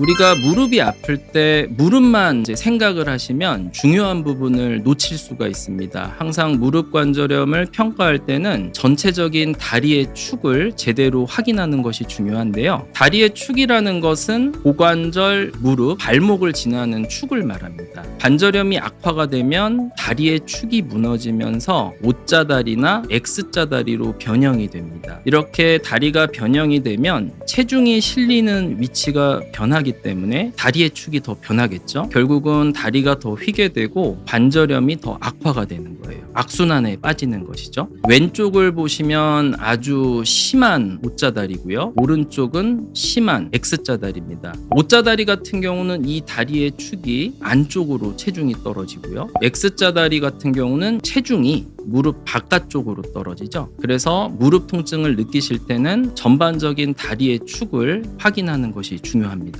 우리가 무릎이 아플 때 무릎만 생각을 하시면 중요한 부분을 놓칠 수가 있습니다. 항상 무릎 관절염을 평가할 때는 전체적인 다리의 축을 제대로 확인하는 것이 중요한데요. 다리의 축이라는 것은 고관절, 무릎, 발목을 지나는 축을 말합니다. 관절염이 악화가 되면 다리의 축이 무너지면서 O자다리나 X자다리로 변형이 됩니다. 이렇게 다리가 변형이 되면 체중이 실리는 위치가 변하기 때문에 다리의 축이 더 변하겠죠. 결국은 다리가 더 휘게 되고 관절염이 더 악화가 되는 거예요. 악순환에 빠지는 것이죠. 왼쪽을 보시면 아주 심한 O자 다리고요. 오른쪽은 심한 X자 다리입니다. O자 다리 같은 경우는 이 다리의 축이 안쪽으로 체중이 떨어지고요. X자 다리 같은 경우는 체중이 무릎 바깥쪽으로 떨어지죠. 그래서 무릎 통증을 느끼실 때는 전반적인 다리의 축을 확인하는 것이 중요합니다.